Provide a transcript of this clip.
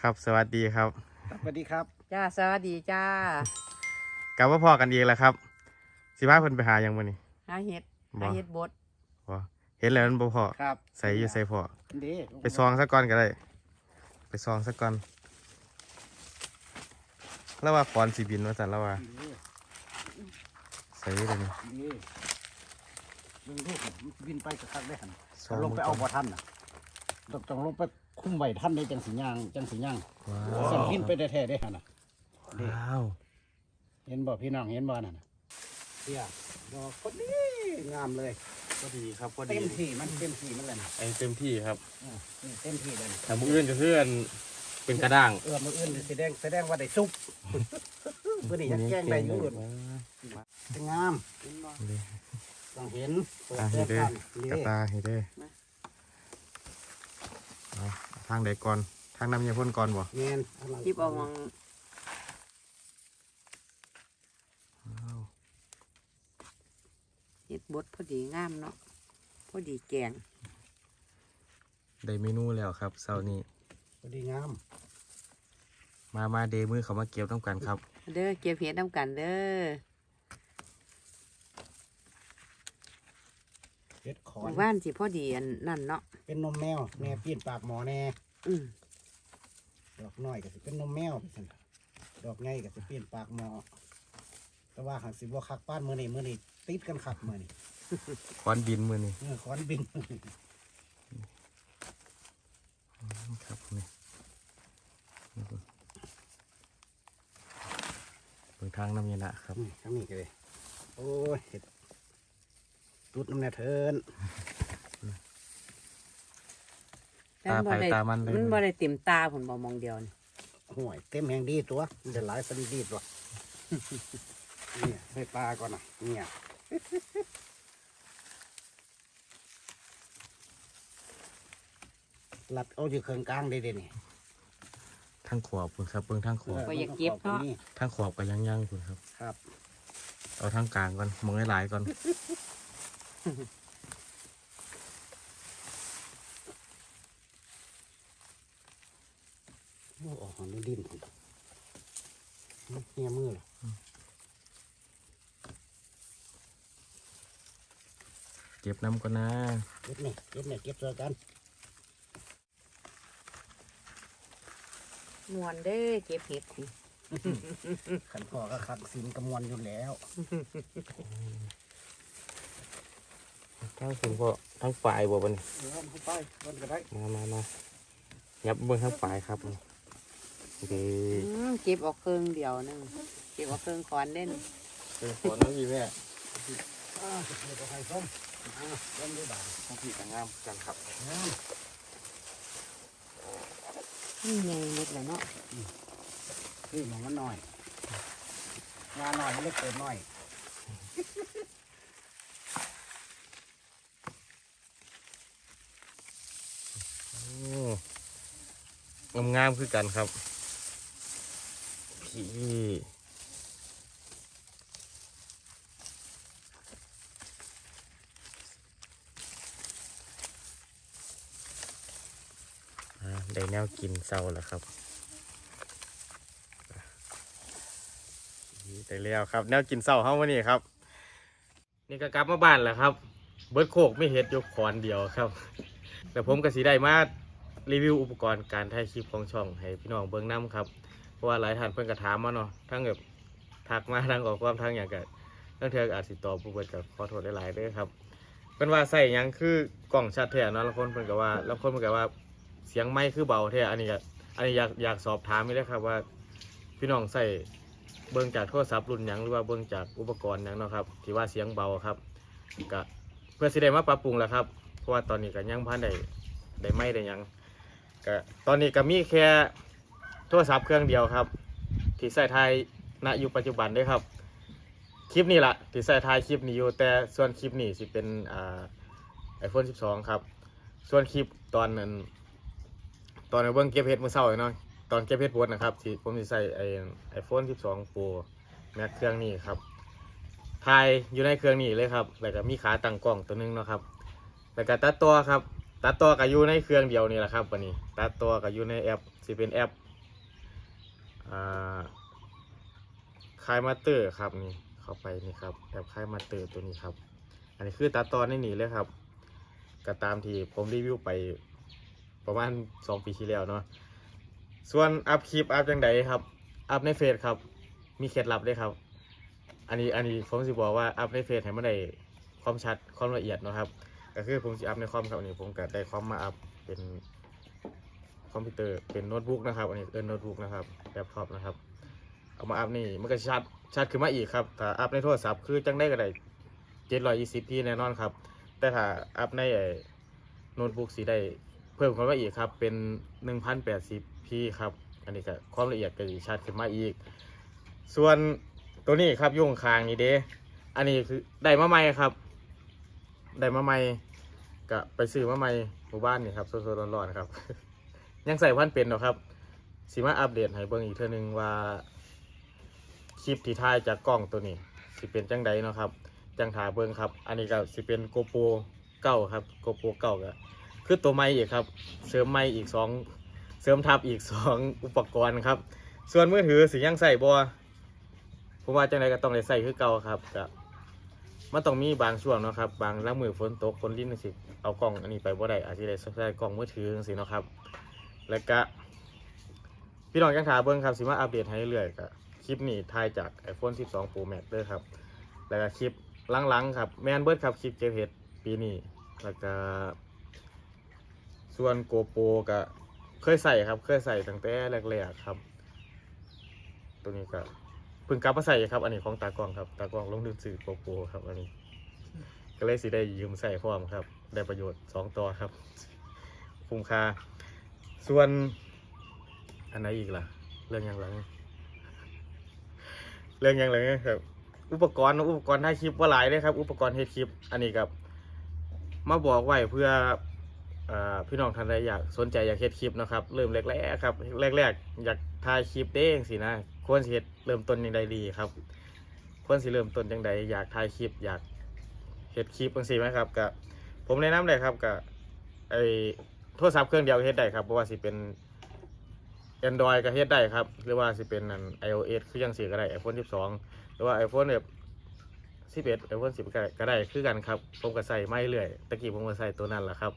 ครับสวัสดีครับ สวัสดีครับ จ้าสวัสดีจ้ากลับว่าพอกันอีกแล้วครับ สิพาเพิ่นไปหาหยังมื้อนี้ หาเห็ดบ่ หาเห็ดบดบ่เห็นแล้วมันบ่พอครับใส่อยู่ใส่พอดีไปซองซะก่อนก็ได้ ไปซองซะก่อน แล้วว่าขอนสิบินว่าซั่นแล้วว่าดีใส่อยู่เดี๋ยวนี้ดีเบิ่งลูกมันบินไปสักพักได้หันซองลงไปมืเอาก่บ่ทันน่ะต้องต้องลงไป คุ้มไว้ทันได้จังสิย่างจังสิย่างว้าสั่งวบินไปได้แท้ได้หันน่ะดีว้าวเห็นบ่พี่น้องเห็นบ่นั่นน่ะเสียดอกคนนี้งามเลยก็ดีครับก็เต็ดีมที่มันเต็มที่มันเลยน่ะไอ้เต็มที่ครับอ่านี่เต็มที่เลยถ้ามื้ออื่นก็คืออันเป็นกระด้างเออมื้ออื่นสิแสดงแสดงว่าได้ซุปมื้อนี้ยังแกงได้อยู่ว้างามเห็นบ่ดีต้องเห็นเปิดอะแก้เห็นเด้อกันนี่กระตาเฮ็ดเด้เอาทางใดก่อน ทางน้ำยาพ่นก่อนบ่เงินเอาหลังจิบเอามองว้าวเห็ดบดพอดีงามเนาะพอดีแกงได้เมนูแล้วครับเช้านี้ พอดีงาม มามาเดมือเขามาเก็บต้องกันครับ เด้อเก็บเห็ดน้ำกันเด้อ เฮ็ดขอหนมู่บ้านสิพอดีอันนั่นเนาะเป็นนมแมวแม่ปีนปากหมอแน่อืมดอกน้อยก็สิเป็นนมแมวไปซั่นดอกใหญ่ก็สิปีนปากหมอแต่ว่าหากสิบ่คักป้านมื้อนี้มื้อนี้ติดกันคักมื้อนี้คอนบินมือนี่เออขอนบินครับนี่เบิ่งทางน้ำยานะครับนี่ทั้งนี้ก็เลยโอ้ยเฮ็ด ตุดน้ำแน่เทินแต่มันบ่ได้ตาไผ่ตามันเลย มันบ่ได้เต็มตาผลบ่มองเดียวนี่ห่วยเต็มแห่งดีตัวมันจะหลายสันดีตัวเนี่ยให้ปลาก่อนนะเนี่ยหลัดเอาอยู่เครื่องกลางได้เด่นี่ทางขวบคุณครับเบิ่งทางขวบก็อยากเก็บเนาะทางขวบก็ยังยังคุณครับ ครับ เอาทางกลางก่อนมองหลายๆก่อน โอ้ออกหอนดินผมเนี่ยมือเหรอเก็บน้ำก่อนนะ เก็บนี่เก็บนี่เก็บตัวกันมวนเด้อเก็บเห็ดนี่ขันพ่อก็ขังสินกำมวลอยู่แล้ว ทางคุณพ่อทางฝ่ายบ่บัดนเออเข้าไปมันก็ได้มามามายับเบิ่งทางฝ่ายครับโอเคอืมเก็บเออกเครื่องเดียวนึงเก็บเออกเครื่องคอนเล่นเป็นขอน้ำพี่แม่อ่าเดี๋ยวก็ให้ส้มอ่าส้มด้วยบาทของพี่ต่างงามกันครับอ่านี่ไงเม็ดแล้วเนาะนี่หมองมันหน่อยงานหน่อยมันเล็กเกินหน่อย งามๆคือกันครับพี่ได้แนวกินเศร้าแล้วครับได้แล้วครับ แนวกินเศร้าเฮาวันนี้ครับ นี่ก็กลับมาบ้านแล้วครับ เบิร์ดโคกไม่เห็ดยกขอนเดียวครับ แต่ผมก็สีได้มา รีวิวอุปกรณ์การถ่ายคลิปของช่องให้พี่น้องเบิ่งน้ำครับ เพราะว่าหลายท่านเพิ่นก็ถามมาเนาะทั้งแบบทักมาทั้งขอความทั้งอย่างก็ทั้งเทือก็อาจสิตอบผู้เบิดก็ขอโทษหลายๆเด้อครับเพิ่นว่าใส่ยังคือกล่องชัดแท้เนาะแล้วคนเพิ่นก็ว่าแล้วคนเพิ่นก็ว่าเสียงไม้คือเบาแท้อันนี้ก็อันนี้อยากอยากสอบถามนี่เลยครับว่า พี่น้องใส่เบิ่งจากโทรศัพท์รุ่นหยังหรือว่าเบิ่งจากอุปกรณ์หยังเนาะครับที่ว่าเสียงเบาครับก็เพื่อสิได้มาปรับปรุงแล้วครับ เพราะว่าตอนนี้ก็ยังพันได้ได้ไม่ได้หยัง ก็ตอนนี้ก็มีแค่โทรศัพท์เครื่องเดียวครับ ที่ใส่ไทยณอยู่ปัจจุบันด้วยครับ คลิปนี้ละที่ใส่ไทยคลิปนี้อยู่แต่ส่วนคลิปนี้สิเป็นอ่าไอโฟน12 ครับ ส่วนคลิปตอนนั้นตอนเบิ่งเก็บเฮ็ดเมื่อเช้าเนาะตอนเก็บเฮ็ดบดนะครับที่ผมสิใส่ไอไอโฟน12 Pro แม็กเครื่องนี้ครับถ่ายอยู่ในเครื่องนี้เลยครับ แล้วก็มีขาตั้งกล้องตัวหนึงเนาะครับ แล้วก็ตัดต่อครับ ตัดต่อก็อยู่ในเครื่องเดียวนี่แหละครับวันนี้ ตัดต่อก็อยู่ในแอปสิเป็นแอปอ่าคายมาเตอร์ครับนี่เข้าไปนี่ครับแอปคายมาเตอร์ตัวนี้ครับ อันนี้คือตัดตอนในนี่เลยครับก็ตามที่ผมรีวิวไปประมาณ 2 ปีที่แล้วเนาะส่วนอัพคลิปอัพจังไดครับอัพในเฟซครับ มีเคล็ดลับด้วยครับ อันนี้อันนี้ผมสิบอกว่าอัพในเฟซให้มันได้ความชัดความละเอียดนะครับ ก็คือผมสิอัพในคอมครับอันนี้ผมก็ได้คอมมาอัพเป็นคอมพิวเตอร์เป็นโน้ตบุ๊กนะครับอันนี้เอินโน้ตบุ๊กนะครับแล็ปท็อปนะครับเอามาอัพนี่มันก็ชัดชัดขึ้นมาอีกครับถ้าอัพในโทรศัพท์คือจังได้ก็ได้เจ็ดร้อยยี่สิบพีแน่นอนครับ แต่ถ้าอัพในโน้ตบุ๊กสีได้เพิ่มขึ้นมาอีกครับเป็นหนึ่งพันแปดสิบพีครับอันนี้ก็ความละเอียดก็สิชัดขึ้นมาอีก ส่วนตัวนี้ครับยุ่งคางนี่เด้อันนี้คือได้มาใหม่ครับ ได้มาใหม่ก็ไปซื้อมาใหม่หมู่บ้านนี่ครับสดๆร้อนๆครับ ยังใส่พันเป็นเนาะครับสิมาอัปเดตให้เบิ่งอีกเทื่อนึงว่าคลิปที่ถ่ายจากกล้องตัวนี้ สิเป็นจังใดเนาะครับ จังถาเบิ่งครับ อันนี้ก็สิเป็นโกโปรเก้าครับโกโปรเก้าก็คือตัวใหม่อีกครับ เสริมใหม่อีกสองเสริมทับอีกสองอุปกรณ์ครับ ส่วนมือถือสิยังใส่บ่ผมว่าจังใดก็ต้องได้ใส่คือเก่าครับก็ มันต้องมีบางช่วงเนาะครับ บางล้างมือฝนตกคนลิ้นสิเอากล้องอันนี้ไปบ่ได้อาจจะได้ใส่กล้องมือถือจังซี่เนาะครับ แล้วก็พี่น้องจังถาเบิ่งครับสิมาอัปเดตให้เรื่อยๆก็คลิปนี้ถ่ายจาก iPhone 12 Pro Max เด้อครับ แล้วก็คลิปหลังๆครับแมนเบิร์ดครับคลิปเจเพจปีนี้แล้วก็ส่วนโกโปรก็เคยใส่ครับ เคยใส่ตั้งแต่แรกๆครับ ตัวนี้ก็ พิ่งกลับมาใส่ครับ อันนี้ของตากล้องครับ ตากล้องลงดืนสื่อโกโปรครับ อันนี้ ก็เลยสิได้ยืมใส่พร้อมครับ ได้ประโยชน์สองตัวครับคุ้มค่าส่วน อันไหนอีกล่ะ เรื่องยังหลัง เรื่องยังหลังครับ อุปกรณ์อุปกรณ์ถ่ายคลิปว่าหลายเลยครับ อุปกรณ์เฮ็ดคลิป อันนี้ครับมาบอกไว้เพื่ออพี่น้องท่านใดอยากสนใจอยากเฮ็ดคลิปนะครับ เริ่มแรกๆครับ แรกๆ อยากถ่ายคลิปเด้งสินะ ควรสิเฮ็ดเริ่มต้นยังไงดีครับ ควรสิเริ่มต้นยังไงอยากถ่ายคลิปอยากเฮ็ดคลิปจังซี่ไหมครับก็ผมแนะนำเลยครับก็ไอโทรศัพท์เครื่องเดียวเฮ็ดได้ครับเพราะว่าสิเป็น Android ก็เฮ็ดได้ครับ หรือว่าสิเป็นอัน iOS คือยังสิก็ได้ iPhone 12 หรือว่า iPhone แบบ11 iPhone 10ก็ได้ก็ได้คือกันครับ ผมก็ใส่ไม่เรื่อยตะกี้ผมก็ใส่ตัวนั้นแหละครับ